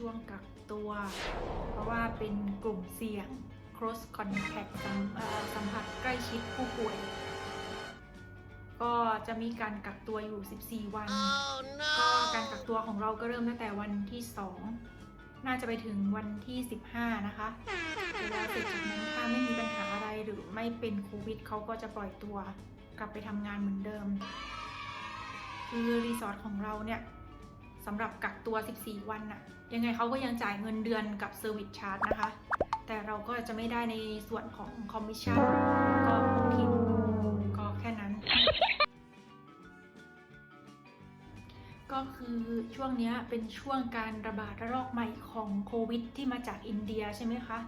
ช่วงกักตัว เพราะว่าเป็นกลุ่มเสี่ยง cross contact สัมเอ่อสัมผัสใกล้ชิดผู้ป่วย ก็จะมีการกักตัวอยู่ 14 วันก็การกักตัวของเราก็เริ่มตั้งแต่วันที่ 2 น่าจะไปถึงวันที่ 15 นะคะแล้วเสร็จจากนั้นถ้าไม่มีปัญหาอะไรหรือไม่เป็นโควิดเขาก็จะปล่อยตัวกลับไปทำงานเหมือนเดิม คือรีสอร์ทของเราเนี่ย สำหรับกักตัว 14 วันน่ะ ยังไงเขาก็ยังจ่ายเงินเดือนกับเซอร์วิสชาร์จนะคะ แต่เราก็จะไม่ได้ในส่วนของคอมมิชชั่นก็พวกทิปก็แค่นั้น ก็คือช่วงนี้เป็นช่วงการระบาดระลอกใหม่ของโควิด ที่มาจากอินเดียใช่ไหมคะ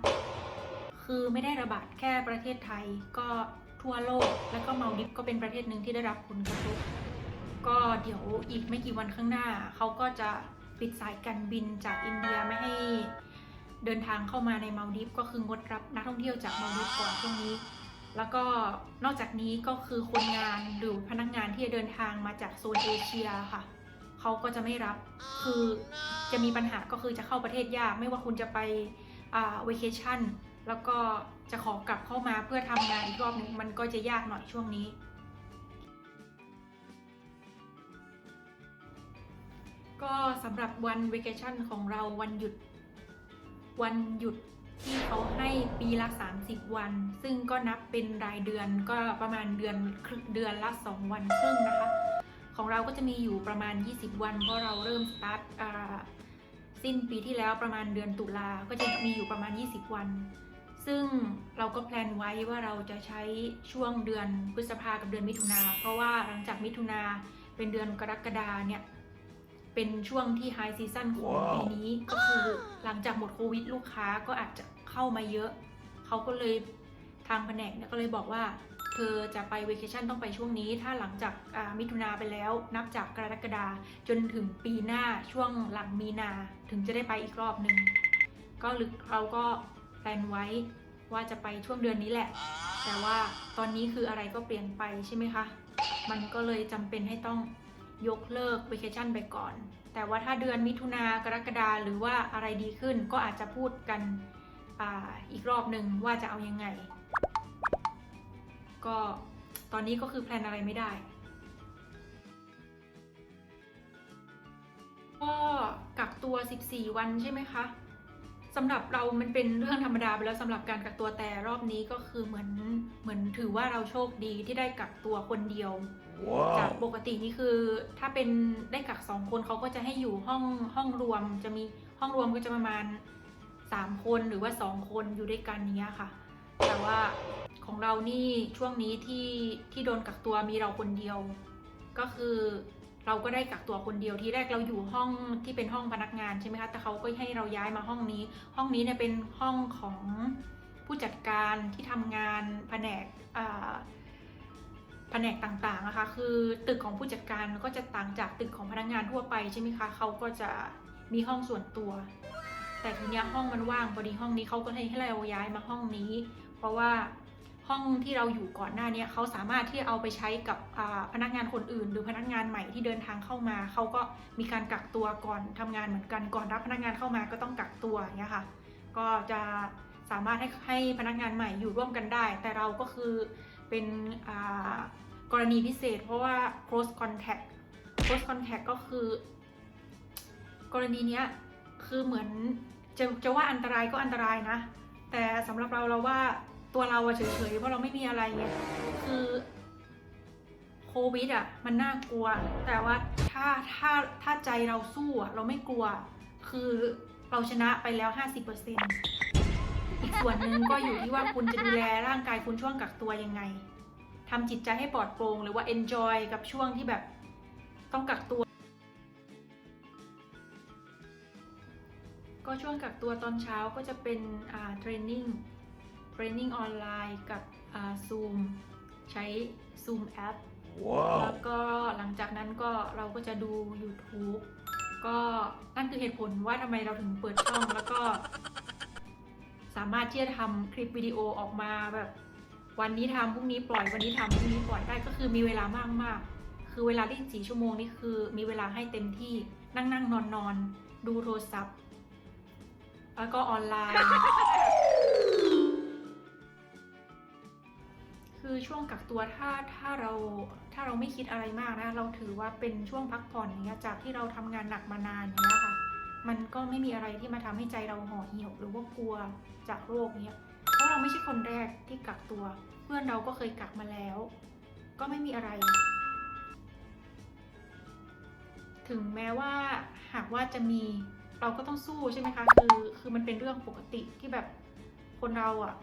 คือไม่ได้ระบาดแค่ประเทศไทยก็ทั่วโลก แล้วก็มาดิฟก็เป็นประเทศหนึ่งที่ได้รับผลกระทบ ก็เดี๋ยวอีกไม่กี่วันข้างหน้า เขาก็จะปิดสายการบินจากอินเดียไม่ให้เดินทางเข้ามาในมาลดิฟก็คืองดรับนักท่องเที่ยวจากมาลดิฟก่อนช่วงนี้ แล้วก็นอกจากนี้ก็คือคนงานหรือพนักงานที่จะเดินทางมาจากโซนเอเชียค่ะเขาก็จะไม่รับคือจะมีปัญหาก็คือจะเข้าประเทศยาก ไม่ว่าคุณจะไปอ่า vacation แล้วก็จะขอกลับเข้ามาเพื่อทำงานอีกรอบหนึ่งมันก็จะยากหน่อยช่วงนี้ ก็สำหรับวัน vacation ของเราวันหยุด วันหยุดที่เขาให้ปีละ 30 วัน ซึ่งก็นับเป็นรายเดือนก็ประมาณเดือนเดือนละ 2 วันครึ่งนะคะ ของเราก็จะมีอยู่ประมาณ 20 วัน เพราะเราเริ่มสตาร์ทสิ้นปีที่แล้วประมาณเดือนตุลาก็จะมีอยู่ประมาณ 20 วัน ซึ่งเราก็แพลนไว้ว่าเราจะใช้ช่วงเดือนพฤษภากับเดือนมิถุนาเพราะว่าหลังจากมิถุนาเป็นเดือนกรกฎาเนี่ย เป็นช่วงที่ไฮซีซั่นของปีนี้ก็คือหลังจากหมดโควิดลูกค้าก็อาจจะเข้ามาเยอะ เขาก็เลยทางแผนกเนี่ยก็เลยบอกว่า เธอจะไปเวเคชั่นต้องไปช่วงนี้ ถ้าหลังจากอ่ามิถุนาไปแล้ว นับจากกรกฎาจนถึงปีหน้าช่วงหลังมีนาถึงจะได้ไปอีกรอบหนึ่งก็ลึกเราก็แพลนไว้ว่าจะไปช่วงเดือนนี้แหละ แต่ว่าตอนนี้คืออะไรก็เปลี่ยนไปใช่ไหมคะ มันก็เลยจำเป็นให้ต้อง ยกเลิก v a c a t i o n ไปก่อน แต่ว่าถ้าเดือนมิถุนากรกฎาหรือว่าอะไรดีขึ้นก็อาจจะพูดกันออีกรอบหนึ่งว่าจะเอายังไง ก็ตอนนี้ก็คือแพลนอะไรไม่ได้ก็กักตัว 14 วันใช่ไหมคะ สำหรับเรามันเป็นเรื่องธรรมดาไปแล้วสำหรับการกักตัวแต่รอบนี้ก็คือเหมือนเหมือนถือว่าเราโชคดีที่ได้กักตัวคนเดียวจากปกตินี่คือ ถ้าเป็นได้กักสองคนเขาก็จะให้อยู่ห้องห้องรวมจะมีห้องรวมก็จะประมาณสามคนหรือว่าสองคนอยู่ด้วยกันเนี้ยค่ะ แต่ว่าของเรานี่ช่วงนี้ที่ที่โดนกักตัวมีเราคนเดียว ก็คือ เราก็ได้กักตัวคนเดียวที่แรกเราอยู่ห้องที่เป็นห้องพนักงานใช่ไหมคะแต่เขาก็ให้เราย้ายมาห้องนี้ ห้องนี้เนี่ยเป็นห้องของผู้จัดการที่ทำงานแผนกแผนกต่างๆนะคะคือตึกของผู้จัดการก็จะต่างจากตึกของพนักงานทั่วไปใช่ไหมคะเขาก็จะมีห้องส่วนตัว แต่ทีเนี้ยห้องมันว่างพอดีห้องนี้เขาก็ให้ให้เราย้ายมาห้องนี้ เพราะว่า ห้องที่เราอยู่ก่อนหน้าเนี้ยเขาสามารถที่เอาไปใช้กับพนักงานคนอื่น หรือพนักงานใหม่ที่เดินทางเข้ามา เขาก็มีการกักตัวก่อนทำงานเหมือนกันก่อนรับพนักงานเข้ามาก็ต้องกักตัวอย่างเงี้ยค่ะ ก็จะสามารถให้ให้พนักงานใหม่อยู่ร่วมกันได้ แต่เราก็คือเป็นกรณีพิเศษ เพราะว่า close contact close contact ก็คือ กรณีเนี้ยคือเหมือนจะจะว่าอันตรายก็อันตรายนะ แต่สำหรับเราเราว่า ตัวเราอะเฉยๆเพราะเราไม่มีอะไรไงคือโควิดอะมันน่ากลัว แต่ว่าถ้าถ้าถ้าใจเราสู้อะเราไม่กลัว คือเราชนะไปแล้ว 50%อีกส่วนหนึ่งก็อยู่ที่ว่าคุณจะดูแลร่างกายคุณช่วงกักตัวยังไงทำจิตใจให้ปลอดโปร่งหรือว่า enjoy กับช่วงที่แบบต้องกักตัว ก็ช่วงกักตัวตอนเช้าก็จะเป็นอ่าเทรนนิ่ง เทรนนิ่งออนไลน์กับอ่า Zoom ใช้ Zoom แอปแล้วก็หลังจากนั้นก็เราก็จะดู YouTube ก็นั่นคือเหตุผลว่าทำไมเราถึงเปิดช่องแล้วก็ สามารถที่จะทำคลิปวิดีโอออกมาแบบ วันนี้ทำพรุ่งนี้ปล่อยวันนี้ทำพรุ่งนี้ปล่อยได้ก็คือมีเวลามากมากๆคือเวลาที่สี่ชั่วโมงนี่คือมีเวลาให้เต็มที่นั่งนั่งนอนนอนๆดูโทรศัพท์ แล้วก็ออนไลน์ คือช่วงกักตัวถ้าถ้าเราถ้าเราไม่คิดอะไรมากนะ เราถือว่าเป็นช่วงพักผ่อนเงี้ยจากที่เราทำงานหนักมานานอย่างเงี้ยค่ะ มันก็ไม่มีอะไรที่มาทำให้ใจเราห่อเหี่ยว หรือว่ากลัวจากโรคเนี้ยเพราะเราไม่ใช่คนแรกที่กักตัว เพื่อนเราก็เคยกักมาแล้ว ก็ไม่มีอะไร ถึงแม้ว่าหากว่าจะมีเราก็ต้องสู้ใช่ไหมคะ คือคือมันเป็นเรื่องปกติที่แบบคนเราอะ่ะ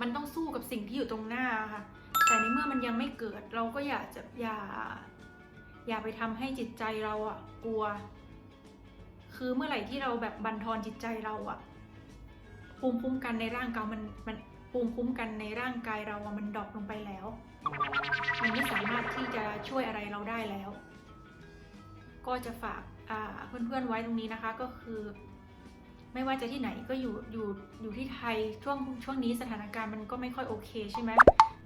มันต้องสู้กับสิ่งที่อยู่ตรงหน้าค่ะ แต่ในเมื่อมันยังไม่เกิดเราก็อย่าจะอย่า อย่าไปทำให้จิตใจเราอะ่ะกลัว คือเมื่อไหร่ที่เราแบบบันทอนจิตใจเราอะ่ะภูมิคุ้มกันในร่างกายมันมันภูมิคุ้มกันในร่างกายเราอะมันดรอปลงไปแล้ว มันไม่สามารถที่จะช่วยอะไรเราได้แล้ว ก็จะฝากเพื่อนๆไว้ตรงนี้นะคะก็คือ ไม่ว่าจะที่ไหนก็อยู่อยู่อยู่ที่ไทยช่วงช่วงนี้สถานการณ์มันก็ไม่ค่อยโอเคใช่ไหม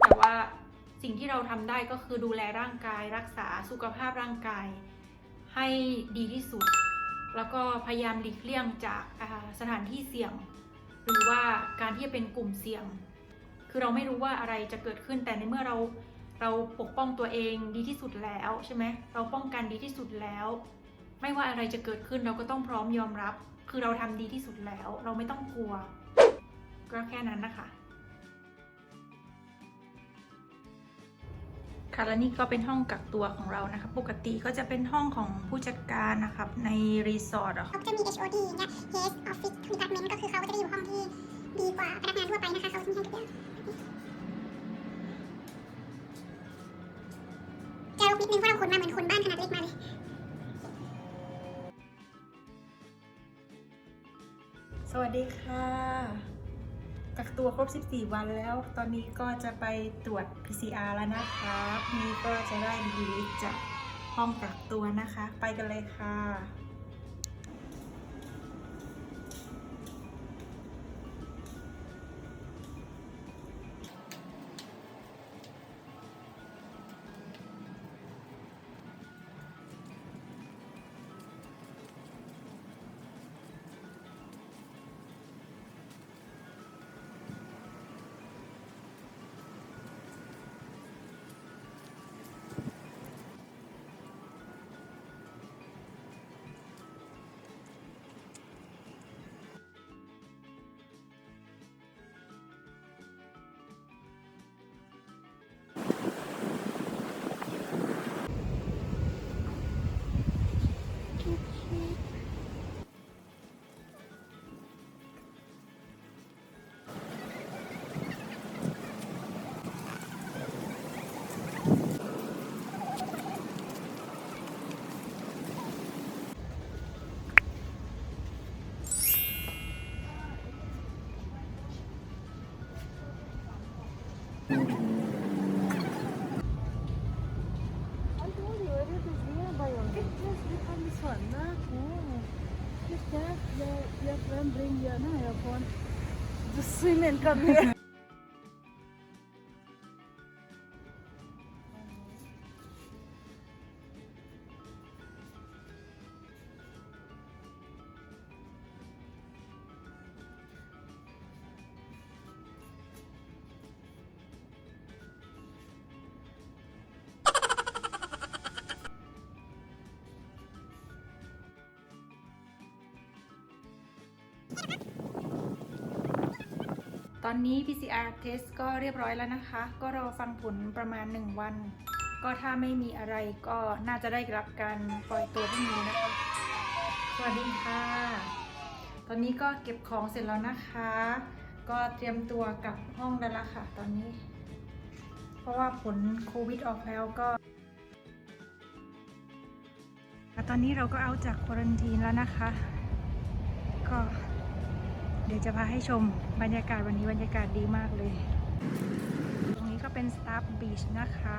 แต่ว่าสิ่งที่เราทำได้ก็คือดูแลร่างกาย รักษาสุขภาพร่างกาย ให้ดีที่สุด แล้วก็พยายามหลีกเลี่ยงจากสถานที่เสี่ยง หรือว่าการที่จะเป็นกลุ่มเสี่ยง คือเราไม่รู้ว่าอะไรจะเกิดขึ้นแต่ในเมื่อเราเราปกป้องตัวเองดีที่สุดแล้วใช่ไหมเราป้องกันดีที่สุดแล้ว ไม่ว่าอะไรจะเกิดขึ้นเราก็ต้องพร้อมยอมรับ คือเราทำดีที่สุดแล้ว เราไม่ต้องกลัว ก็แค่นั้นนะคะ ค่ะและนี่ก็เป็นห้องกักตัวของเรานะคะ ปกติก็จะเป็นห้องของผู้จัดการนะครับในรีสอร์ทอะค่ะเขาก็จะมี HOD อย่างเงี้ย Head Office Department ก็คือเขาก็จะได้อยู่ห้องที่ดีกว่าพนักงานทั่วไปนะคะเขาจะมีให้ทุกอย่างจะรกนิดนึงเพราะเราขนมาเหมือนคนบ้านขนาดเล็ก สวัสดีค่ะ กักตัวครบ 14 วันแล้ว ตอนนี้ก็จะไปตรวจ PCR แล้วนะคะนี้ก็จะได้ดีลิสต์จากห้องกักตัวนะคะ ไปกันเลยค่ะ Ne, here, na, airborne. The swim and come here. ตอนนี้ PCR test ก็เรียบร้อยแล้วนะคะ ก็รอฟังผลประมาณ 1 วัน ก็ถ้าไม่มีอะไรก็น่าจะได้รับการปล่อยตัวพรุ่งนี้นะคะ สวัสดีค่ะ ตอนนี้ก็เก็บของเสร็จแล้วนะคะ ก็เตรียมตัวกลับห้องแล้วล่ะค่ะ ตอนนี้ เพราะว่าผลโควิดออกแล้วก็ตอนนี้เราก็เอาจากควอรันทีนแล้วนะคะ ก็ เดี๋ยวจะพาให้ชมบรรยากาศวันนี้บรรยากาศดีมากเลย ตรงนี้ก็เป็น Star Beach นะคะ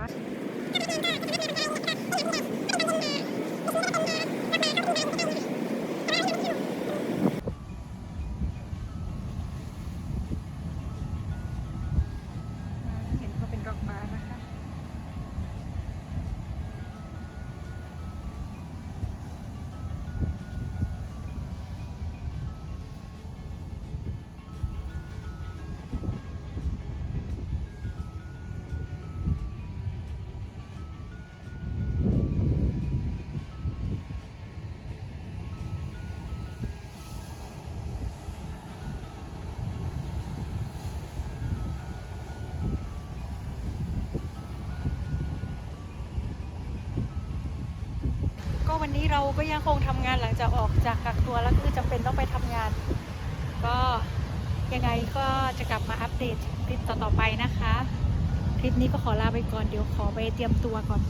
เราก็ยังคงทำงานหลังจากออกจากกักตัวแล้วคือจำเป็นต้องไปทำงาน ก็ยังไงก็จะกลับมาอัปเดตคลิปต่อๆไปนะคะ คลิปนี้ก็ขอลาไปก่อนเดี๋ยวขอไปเตรียมตัวก่อน